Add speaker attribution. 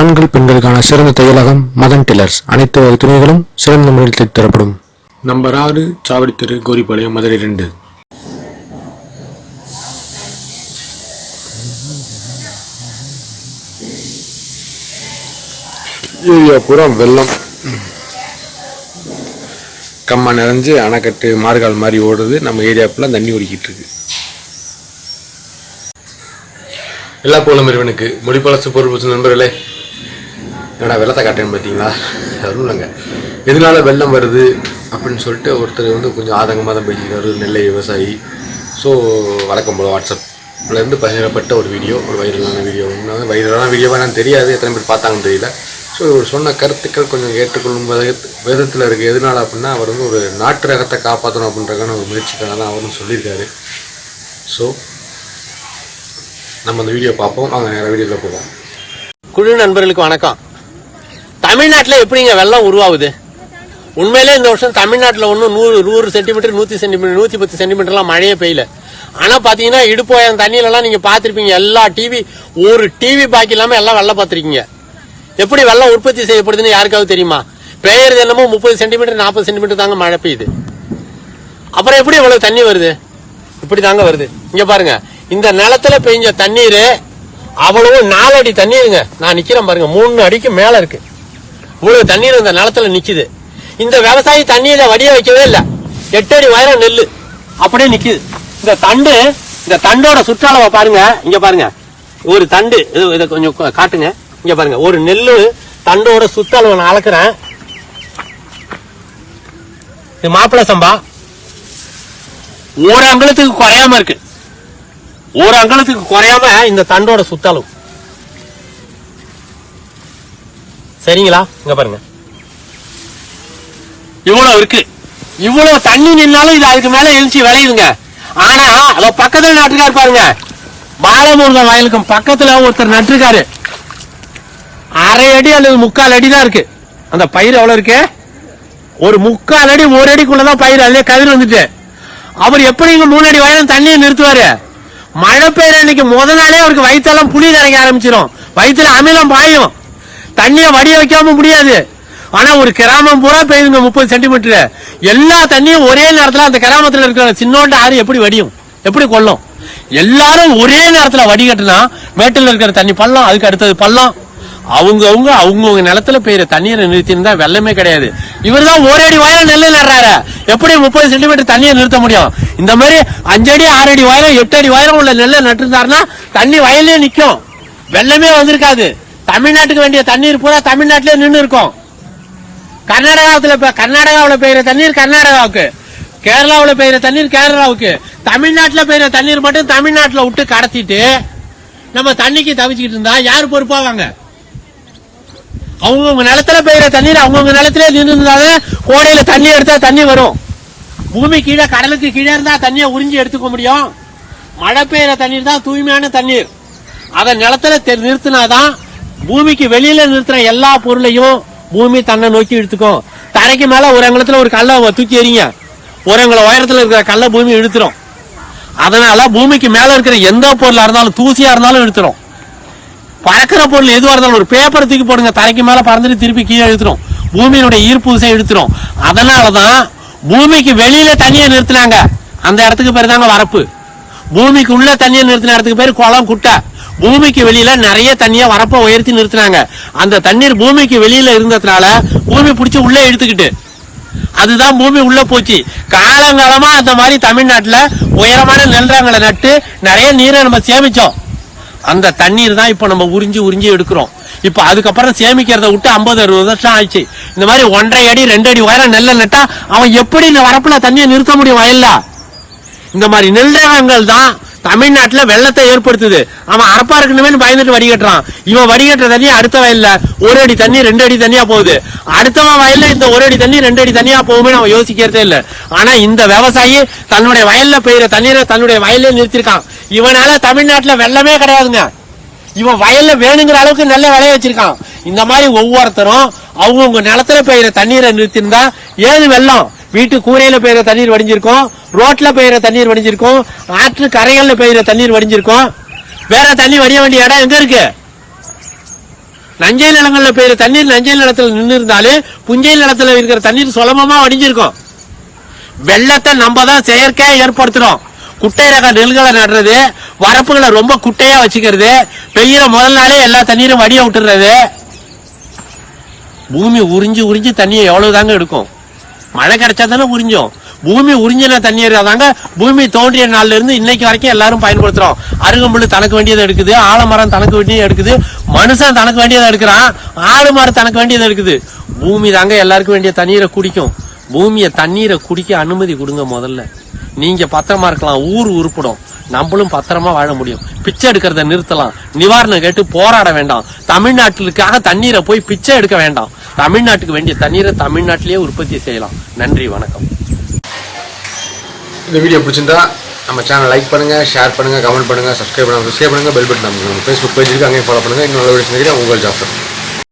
Speaker 1: ஆண்கள் பெண்களுக்கான சிறந்த தையலகம் மதன் டெலர்ஸ் அனைத்து வகை துணிகளும் சிறந்த முறையில் தரப்படும் நம்பர் ஆறு சாவடி தெரு கோரிப்பாளையம் மதுரை ரெண்டு. ஏரியா பூரா வெள்ளம். கம்மா நிறைஞ்சு அணைக்கட்டு மார்கால் மாதிரி ஓடுது. நம்ம ஏரியா ஃபுல்லாக தண்ணி ஓடிக்கிட்டு இருக்கு. எல்லா போலும் இறைவனுக்கு முடிப்பளசு பொருள் நண்பர்களே. என்னடா வெள்ளத்தை காட்டேன்னு பார்த்தீங்களா அதுவும் இல்லைங்க எதனால வெள்ளம் வருது அப்படின்னு சொல்லிட்டு ஒருத்தர் வந்து கொஞ்சம் ஆதங்கமாக தான் பேசிக்கிறாரு நெல்லை விவசாயி. ஸோ வழக்கம் போல் வாட்ஸ்அப்லேருந்து பகிரப்பட்ட ஒரு வீடியோ ஒரு வைரலான வீடியோ. ஒன்று வைரலான வீடியோவாக எனக்கு தெரியாது எத்தனை பேர் பார்த்தாங்கன்னு தெரியல. ஸோ இவர் சொன்ன கருத்துக்கள் கொஞ்சம் ஏற்றுக்கொள்ளும் விதத்தில் இருக்குது எதனால அப்படின்னா அவர் வந்து ஒரு நாட்டு ரகத்தை காப்பாற்றணும் அப்படின்றக்கான ஒரு முயற்சிக்காக தான் அவரும் சொல்லியிருக்காரு. ஸோ நம்ம அந்த வீடியோ பார்ப்போம். வாங்க நேராக வீடியோவில் போவோம்.
Speaker 2: குழு நண்பர்களுக்கு வணக்கம். தமிழ்நாட்டில் எப்படிங்க வெள்ளம் உருவாகுது? உண்மையிலே இந்த வருஷம் தமிழ்நாட்டில் ஒன்றும் நூறு நூறு சென்டிமீட்டர் நூற்றி சென்டிமீட்டர் நூற்றி பத்து சென்டிமீட்டர்லாம் மழையே பெய்யல. ஆனால் பார்த்தீங்கன்னா இடுப்போயம் தண்ணியிலலாம் நீங்கள் பார்த்துருப்பீங்க எல்லா டிவி ஒரு டிவி பாக்கி இல்லாமல் எல்லாம் வெள்ளம் பார்த்துருக்கீங்க. எப்படி வெள்ளம் உற்பத்தி செய்யப்படுதுன்னு யாருக்காவது தெரியுமா? பெய்யறது என்னமோ முப்பது சென்டிமீட்டர் நாற்பது சென்டிமீட்டர் தாங்க மழை பெய்யுது. அப்புறம் எப்படி இவ்வளவு தண்ணி வருது? இப்படி தாங்க வருது. இங்க பாருங்க இந்த நிலத்துல பெய்ஞ்ச தண்ணீர் அவ்வளவு நாலு அடி தண்ணீருங்க. நான் நிக்கிறேன் பாருங்க மூணு அடிக்கு மேல இருக்கு. இவ்வளவு தண்ணீர் இந்த நிலத்துல நிக்குது. இந்த விவசாயி தண்ணியில வடிய வைக்கவே இல்லை. எட்டு அடி உயரம் நெல் அப்படியே நிக்குது. இந்த தண்டு இந்த தண்டோட சுற்றளவை பாருங்க. இங்க பாருங்க. ஒரு தண்டு இது- இதை கொஞ்சம் காட்டுங்க. இங்க பாருங்க. ஒரு நெல் தண்டோட சுற்றளவை நான் அளக்குறேன். இது மாப்பிள்ளை சம்பா. ஒரு அங்கலத்துக்கு குறையாம இருக்கு. ஒரு அங்கலத்துக்கு குறையாம இந்த தண்டோட சுத்தளவு சரிங்களா? இங்க பாருங்க. இவ்வளவு இருக்கு. இவ்வளவு தண்ணி நின்னாலும் இது அதுக்கு மேல எழுச்சி விளையுதுங்க. ஆனா அதோ பக்கத்துல நட்டுருக்காரு பாருங்க. பாலமுருகன் வயலுக்கும் பக்கத்துல ஒருத்தர் நட்டுருக்காரு. அரை அடி அல்லது முக்கால் அடி தான் இருக்கு. அந்த பயிர் எவ்வளவு இருக்கு? ஒரு முக்கால் அடி ஒரு அடிக்குள்ளதான் பயிர் அதுலயே கதிர் வந்துட்டு. அவர் எப்படி இங்க மூணு அடி வயலும் தண்ணியை நிறுத்துவாரு? மழை பெய்யற அன்னைக்கு முத நாளே அவருக்கு வயிற்றெல்லாம் புளி கரைக்க ஆரம்பிச்சிடும் வயிற்றுல அமிலம் பாயும். தண்ணியை வடிய வைக்காம முடியாது. ஆனா ஒரு கிராமம் பூரா பெய்யுங்க முப்பது சென்டிமீட்டர் எல்லா தண்ணியும் ஒரே நேரத்துல அந்த கிராமத்துல இருக்கிற சின்னோண்ட ஆறு எப்படி வடியும்? எப்படி கொள்ளும்? எல்லாரும் ஒரே நேரத்துல வடிகட்டுனா மேட்டில் இருக்கிற தண்ணி பள்ளம் அதுக்கு அடுத்தது பள்ளம். அவங்கவுங்க அவங்கவுங்க நிலத்துல பெய்யுற தண்ணீரை நிறுத்தினா வெள்ளமே கிடையாது. இவர் தான் ஒரு அடி உயரம் நெல்லு நடுறாரு. எப்படி முப்பது சென்டிமீட்டர் தண்ணியை நிறுத்த முடியும்? இந்த மாதிரி அஞ்சடி அடி ஆறு அடி எட்டு அடி வாயிலும் உள்ள நெல்லை நட்டுருந்தாருன்னா தண்ணி வயலே நிற்கும் வெள்ளமே வந்திருக்காது. தமிழ்நாட்டுக்கு வேண்டிய தண்ணீர் பூரா தமிழ்நாட்டிலே நின்று இருக்கும் கர்நாடகாவில் கர்நாடகாவில் பெய்யுற தண்ணீர் கர்நாடகாவுக்கு. கேரளாவில் பெய்யுற தண்ணீர் கேரளாவுக்கு. தமிழ்நாட்டில் பெய்யுற தண்ணீர் மட்டும் தமிழ்நாட்டில் விட்டு கடத்திட்டு நம்ம தண்ணிக்கு தவிச்சுக்கிட்டு இருந்தா யார் பொறுப்பாவாங்க? அவங்கவுங்க நிலத்துல பெய்யுற தண்ணீர் அவங்கவுங்க நிலத்திலே நின்று இருந்தாலும் கோடையில தண்ணி எடுத்தா தண்ணி வரும். பூமி கீழே கடலுக்கு கீழே இருந்தா தண்ணியை உறிஞ்சி எடுத்துக்க முடியும். மழை பெய்யுற தண்ணீர் தான் தூய்மையான தண்ணீர். அதை நிலத்துல தெ- நிறுத்தினாதான் பூமிக்கு வெளியில நிறுத்துற எல்லா பொருளையும் பூமி தன்னை நோக்கி இழுத்துக்கும் தரைக்கு மேல ஒரு அங்கலத்துல ஒரு கல்லை தூக்கி எறிங்க. ஒரு அங்கல உயரத்துல இருக்கிற கல்லை பூமி இழுத்துரும். அதனால பூமிக்கு மேல இருக்கிற எந்த பொருளா இருந்தாலும் தூசியா இருந்தாலும் இழுத்துரும். பறக்கிற பொருள் எதுவா இருந்தாலும் ஒரு பேப்பர் தூக்கி போடுங்க தரைக்கு மேல பறந்துட்டு திருப்பி கீழே இழுத்துரும். பூமியினுடைய ஈர்ப்பு விசை இழுத்துரும். அதனாலதான் பூமிக்கு வெளியில தனியா நிறுத்தினாங்க. அந்த இடத்துக்கு பேர் தாங்க வரப்பு. பூமிக்கு உள்ள தண்ணியை நிறுத்தின இடத்துக்கு பேர் குளம் குட்டை. பூமிக்கு வெளியில நிறைய தண்ணியை வரப்ப உயர்த்தி நிறுத்தினாங்க. அந்த தண்ணீர் பூமிக்கு வெளியில இருந்ததுனால பூமி பிடிச்சி உள்ள இழுத்துக்கிட்டு. அதுதான் பூமி உள்ள போச்சு. காலங்காலமா அந்த மாதிரி தமிழ்நாட்டுல உயரமான நெல்றாங்களை நட்டு நிறைய நீரை நம்ம சேமிச்சோம். அந்த தண்ணீர் தான் இப்போ நம்ம உறிஞ்சி உறிஞ்சி எடுக்கிறோம். இப்போ அதுக்கப்புறம் சேமிக்கிறத விட்டு ஐம்பது அறுபது வருஷம் ஆயிடுச்சு. இந்த மாதிரி ஒன்றரை அடி ரெண்டு அடி உயரம் நெல்லை நட்டா அவன் எப்படி இந்த வரப்புல தண்ணியை நிறுத்த முடியும் வயல்ல? இந்த மாதிரி நிர்வாகங்கள் தான் தமிழ்நாட்டில் வெள்ளத்தை ஏற்படுத்துது. அவன் அரப்பா இருக்கணுமே பயந்துட்டு வடிகட்டுறான் இவன் வடிகட்டுற தண்ணி அடுத்த வயல்ல ஒரு அடி தண்ணி ரெண்டு அடி தண்ணியா போகுது. அடுத்தவன் வயல்ல இந்த ஒரு அடி தண்ணி ரெண்டு அடி தண்ணியா போகுமே அவன் யோசிக்கிறதே இல்லை. ஆனா இந்த விவசாயி தன்னுடைய வயல்ல பெய்யுற தண்ணீரை தன்னுடைய வயல்ல நிறுத்திருக்கான் இவனால தமிழ்நாட்டில் வெள்ளமே கிடையாதுங்க. இவன் வயல்ல வேணுங்கிற அளவுக்கு நல்ல விளைய வச்சிருக்கான். இந்த மாதிரி ஒவ்வொருத்தரும் அவங்கவுங்க நிலத்துல பெய்யுற தண்ணீரை நிறுத்திருந்தா ஏது வெள்ளம்? வீட்டு கூரையில பெய்யுற தண்ணீர் வடிஞ்சிருக்கும் ரோட்ல பெய்யுற தண்ணீர் வடிஞ்சிருக்கும் ஆற்று கரைகள்ல பெய்யுற தண்ணீர் வடிஞ்சிருக்கும். வேற தண்ணி வடிய வேண்டிய இடம் எங்க இருக்கு? நஞ்சை நிலங்கள்ல பெய்யுற தண்ணீர் நஞ்சை நிலத்துல நின்று இருந்தாலே புஞ்சை நிலத்துல இருக்கிற தண்ணீர் சுலபமா வடிஞ்சிருக்கும். வெள்ளத்தை நம்ம தான் செயற்கையா ஏற்படுத்துறோம். குட்டை ரக நெல்களை நடுறது வரப்புகளை ரொம்ப குட்டையா வச்சுக்கிறது பெய்யுற முதல் நாளே எல்லா தண்ணீரும் வடிய விட்டுறது. பூமி உறிஞ்சு உறிஞ்சு தண்ணியை எவ்வளவு தாங்க எடுக்கும்? மழை கிடைச்சா தானே உறிஞ்சும். பூமி உறிஞ்சின தண்ணீர் தாங்க பூமி தோன்றிய நாள்ல இருந்து இன்னைக்கு வரைக்கும் எல்லாரும் பயன்படுத்துறோம். அருகம்புல் தனக்கு வேண்டியதை எடுக்குது ஆலமரம் தனக்கு வேண்டியதை எடுக்குது மனுஷன் தனக்கு வேண்டியதை எடுக்கிறான் ஆடு மரம் தனக்கு வேண்டியதை எடுக்குது. பூமி தாங்க எல்லாருக்கும் வேண்டிய தண்ணீரை குடிக்கும். பூமியை தண்ணீரை குடிக்க அனுமதி கொடுங்க முதல்ல. நீங்க பத்திரமா இருக்கலாம் ஊர் உருப்படும். நம்மளும் பத்திரமா வாழ முடியும். பிச்சை எடுக்கிறத நிறுத்தலாம். நிவாரணம் கேட்டு போராட வேண்டாம். தமிழ்நாட்டிற்காக தண்ணீரை போய் பிச்சை எடுக்க வேண்டாம். தமிழ்நாட்டுக்கு வேண்டிய தண்ணீரை தமிழ்நாட்டிலேயே உற்பத்தி செய்யலாம். நன்றி வணக்கம்.
Speaker 1: இந்த வீடியோ பிடிச்சிருந்தா நம்ம சேனல் லைக் பண்ணுங்க ஷேர் பண்ணுங்க கமெண்ட் பண்ணுங்க சப்ஸ்கிரைப் பண்ணுங்க சப்ஸ்கிரைப் பண்ணுங்கள் பெல் பட்டன் ஃபேஸ்புக் பேஜ் இருக்குது அங்கேயும் ஃபாலோ பண்ணுங்க. இன்னும் நல்ல விஷயம் உங்கள் ஜாஃபர்.